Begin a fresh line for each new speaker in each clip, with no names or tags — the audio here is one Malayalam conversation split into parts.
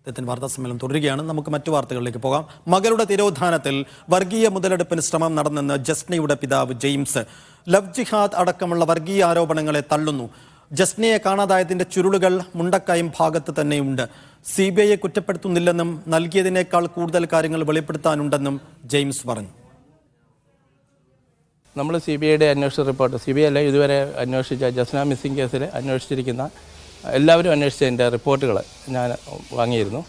അദ്ദേഹത്തിന് വാർത്താ സമ്മേളനം തുടരുകയാണ്. നമുക്ക് മറ്റു വാർത്തകളിലേക്ക് പോകാം. മകളുടെ തിരോധാനത്തിൽ വർഗീയ മുതലെടുപ്പിന് ശ്രമം നടന്നെന്ന് ജസ്നയുടെ പിതാവ് ജെയിംസ്. ലവ് ജിഹാദ് അടക്കമുള്ള വർഗീയ ആരോപണങ്ങളെ തള്ളുന്നു. ജസ്നയെ കാണാതായതിന്റെ ചുരുളുകൾ മുണ്ടക്കയം ഭാഗത്ത് തന്നെയുണ്ട്. സി ബി ഐയെ കുറ്റപ്പെടുത്തുന്നില്ലെന്നും നൽകിയതിനേക്കാൾ കൂടുതൽ കാര്യങ്ങൾ വെളിപ്പെടുത്താനുണ്ടെന്നും ജെയിംസ് പറഞ്ഞു.
നമ്മൾ സി ബി ഐയുടെ അന്വേഷണ റിപ്പോർട്ട് സി ബി ഐ അല്ല ഇതുവരെ അന്വേഷിച്ച ജസ്ന മിസ്സിംഗ് കേസിൽ അന്വേഷിച്ചിരിക്കുന്ന എല്ലാവരും അന്വേഷിച്ച എന്റെ റിപ്പോർട്ടുകൾ ഞാൻ വാങ്ങിയിരുന്നു.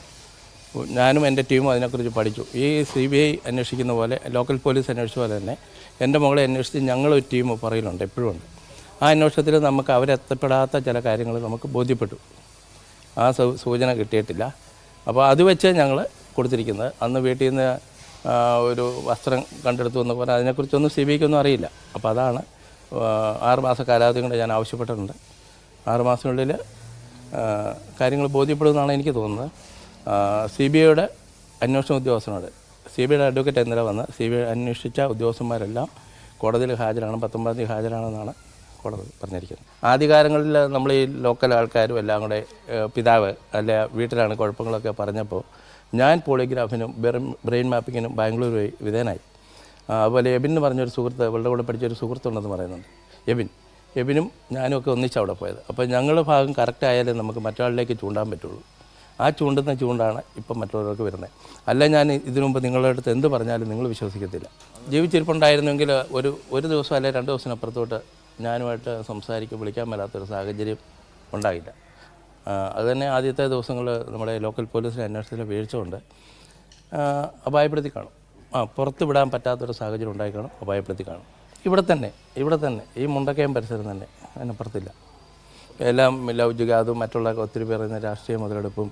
ഞാനും എന്റെ ടീമും അതിനെക്കുറിച്ച് പഠിച്ചു. ഈ സി ബി ഐ അന്വേഷിക്കുന്ന പോലെ ലോക്കൽ പോലീസ് അന്വേഷിച്ച പോലെ തന്നെ എന്റെ മകളെ അന്വേഷിച്ച് ഞങ്ങളൊരു ടീം പറയലുണ്ട് എപ്പോഴും ഉണ്ട്. ആ അന്വേഷണത്തിൽ നമുക്ക് അവരെത്തപ്പെടാത്ത ചില കാര്യങ്ങൾ നമുക്ക് ബോധ്യപ്പെട്ടു. ആ സൂചന കിട്ടിയിട്ടില്ല. അപ്പോൾ അത് വെച്ച് ഞങ്ങൾ കൊടുത്തിരിക്കുന്നത്. അന്ന് വീട്ടിൽ നിന്ന് ഒരു വസ്ത്രം കണ്ടെടുത്തു എന്ന് പറഞ്ഞാൽ അതിനെക്കുറിച്ചൊന്നും സി ബി ഐക്കൊന്നും അറിയില്ല. അപ്പോൾ അതാണ് ആറുമാസ ആറ് മാസ കാലാവധി കൊണ്ട് ഞാൻ ആവശ്യപ്പെട്ടിട്ടുണ്ട്. ആറ് മാസത്തിനുള്ളിൽ കാര്യങ്ങൾ ബോധ്യപ്പെടുമെന്നാണ് എനിക്ക് തോന്നുന്നത്. സി ബി ഐയുടെ അന്വേഷണ ഉദ്യോഗസ്ഥനോട് സി ബി ഐയുടെ അഡ്വക്കേറ്റ് ഇന്നലെ വന്ന് സി ബി ഐ അന്വേഷിച്ച ഉദ്യോഗസ്ഥന്മാരെല്ലാം കോടതിയിൽ ഹാജരാണ് പത്തൊമ്പതാം തീയതി ഹാജരാണെന്നാണ് കോടതി പറഞ്ഞിരിക്കുന്നത്. ആദ്യകാലങ്ങളിൽ നമ്മൾ ഈ ലോക്കൽ ആൾക്കാരും എല്ലാം കൂടെ പിതാവ് അല്ലെ വീട്ടിലാണ് കുഴപ്പങ്ങളൊക്കെ പറഞ്ഞപ്പോൾ ഞാൻ പോളിഗ്രാഫിനും ബ്രെയിൻ മാപ്പിങ്ങിനും ബാംഗ്ലൂർ വഴി വിധേയനായി. അതുപോലെ എബിൻ എന്ന് പറഞ്ഞൊരു സുഹൃത്ത് ഇവളുടെ കൂടെ പഠിച്ചൊരു സുഹൃത്തുണ്ടെന്ന് പറയുന്നുണ്ട്. എബിൻ എബിനും ഞാനും ഒക്കെ ഒന്നിച്ച് അവിടെ പോയത്. അപ്പോൾ ഞങ്ങളുടെ ഭാഗം കറക്റ്റ് ആയാലേ നമുക്ക് മറ്റൊരാളിലേക്ക് ചൂണ്ടാൻ പറ്റുള്ളൂ. ആ ചൂണ്ടുന്ന ചൂണ്ടാണ് ഇപ്പം മറ്റുള്ളവർക്ക് വരുന്നത്. അല്ല ഞാൻ ഇതിനു മുമ്പ് നിങ്ങളുടെ അടുത്ത് എന്ത് പറഞ്ഞാലും നിങ്ങൾ വിശ്വസിക്കത്തില്ല. ജീവിച്ചിരിപ്പുണ്ടായിരുന്നെങ്കിൽ ഒരു ഒരു ദിവസം അല്ലെങ്കിൽ രണ്ട് ദിവസത്തിനപ്പുറത്തോട്ട് ഞാനുമായിട്ട് സംസാരിക്കുക വിളിക്കാൻ മേലാത്തൊരു സാഹചര്യം ഉണ്ടായില്ല. അതുതന്നെ ആദ്യത്തെ ദിവസങ്ങൾ നമ്മുടെ ലോക്കൽ പോലീസിന്റെ അന്വേഷണത്തിൽ വീഴ്ച കൊണ്ട് ആ, അപായപ്പെടുത്തി കാണും. ആ പുറത്ത് വിടാൻ പറ്റാത്തൊരു സാഹചര്യം ഉണ്ടായി കാണും അപായപ്പെടുത്തി കാണും. ഇവിടെ തന്നെ ഇവിടെ തന്നെ. ഈ മുണ്ടക്കയം പരിസരം തന്നെ അതിനപ്പുറത്തില്ല. എല്ലാം ജിഹാദും മറ്റുള്ള ഒത്തിരി പറയുന്ന രാഷ്ട്രീയ മുതലെടുപ്പും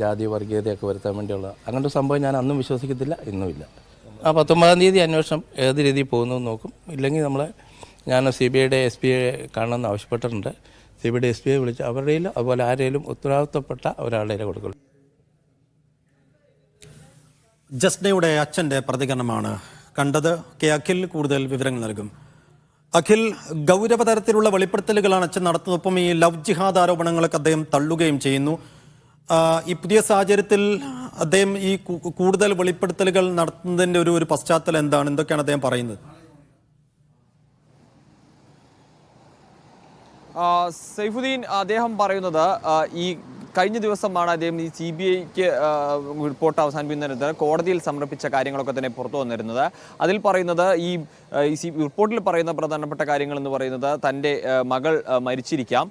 ജാതി വർഗീയതയൊക്കെ വരുത്താൻ വേണ്ടിയുള്ള അങ്ങനത്തെ സംഭവം ഞാൻ അന്നും വിശ്വസിക്കത്തില്ല ഇന്നുമില്ല ആ പത്തൊമ്പതാം തീയതി അന്വേഷണം ഏത് രീതിയിൽ പോകുന്നു നോക്കും. ഇല്ലെങ്കിൽ നമ്മൾ ഞാൻ സി ബി ഐയുടെ എസ് പി ഐ കാണണമെന്ന് ആവശ്യപ്പെട്ടിട്ടുണ്ട്. സി ബി ഐയുടെ എസ് പി ഐ വിളിച്ച് അവരുടെയിലും അതുപോലെ ആരെയും ഉത്തരവാദിത്തപ്പെട്ട ഒരാളുടെ കൊടുക്കുള്ളൂ
ജസ്നയുടെ അച്ഛന്റെ പ്രതികരണമാണ് കണ്ടത് കെ അഖിൽ കൂടുതൽ വിവരങ്ങൾ നൽകും. അഖിൽ ഗൗരവതരത്തിലുള്ള വെളിപ്പെടുത്തലുകളാണ് അച്ഛൻ നടത്തുന്നതൊപ്പം ഈ ലവ് ജിഹാദ് ആരോപണങ്ങളൊക്കെ അദ്ദേഹം തള്ളുകയും ചെയ്യുന്നു. ഈ പുതിയ സാഹചര്യത്തിൽ അദ്ദേഹം ഈ കൂടുതൽ വെളിപ്പെടുത്തലുകൾ നടത്തുന്നതിന്റെ ഒരു ഒരു പശ്ചാത്തലം എന്താണ്? എന്തൊക്കെയാണ് അദ്ദേഹം പറയുന്നത്?
സൈഫുദ്ദീൻ അദ്ദേഹം പറയുന്നത് ഈ കഴിഞ്ഞ ദിവസമാണ് അദ്ദേഹം ഈ സി ബി ഐക്ക് റിപ്പോർട്ട് അവസാനിപ്പിക്കുന്നതിന് കോടതിയിൽ സമർപ്പിച്ച കാര്യങ്ങളൊക്കെ തന്നെ പുറത്തു വന്നിരുന്നത്. അതിൽ പറയുന്നത് ഈ റിപ്പോർട്ടിൽ പറയുന്ന പ്രധാനപ്പെട്ട കാര്യങ്ങൾ എന്ന് പറയുന്നത് തന്റെ മകൾ മരിച്ചിരിക്കാം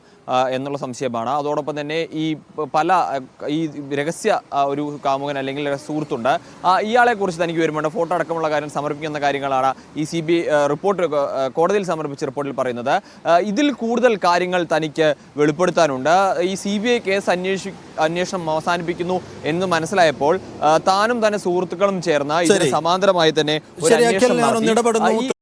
എന്നുള്ള സംശയമാണ്. അതോടൊപ്പം തന്നെ ഈ പല ഈ രഹസ്യ ഒരു കാമുകൻ അല്ലെങ്കിൽ സുഹൃത്തുണ്ട്. ഇയാളെ കുറിച്ച് തനിക്ക് വരുമ്പോൾ ഫോട്ടോ അടക്കമുള്ള കാര്യം സമർപ്പിക്കുന്ന കാര്യങ്ങളാണ് ഈ സി ബി റിപ്പോർട്ട് കോടതിയിൽ സമർപ്പിച്ച റിപ്പോർട്ടിൽ പറയുന്നത്. ഇതിൽ കൂടുതൽ കാര്യങ്ങൾ തനിക്ക് വെളിപ്പെടുത്താനുണ്ട്. ഈ സി ബി ഐ കേസ് അന്വേഷി അന്വേഷണം അവസാനിപ്പിക്കുന്നു എന്ന് മനസ്സിലായപ്പോൾ താനും തന്നെ സുഹൃത്തുക്കളും ചേർന്ന് ഇതിന് സമാന്തരമായി തന്നെ ഒരു അന്വേഷണം നടത്തി.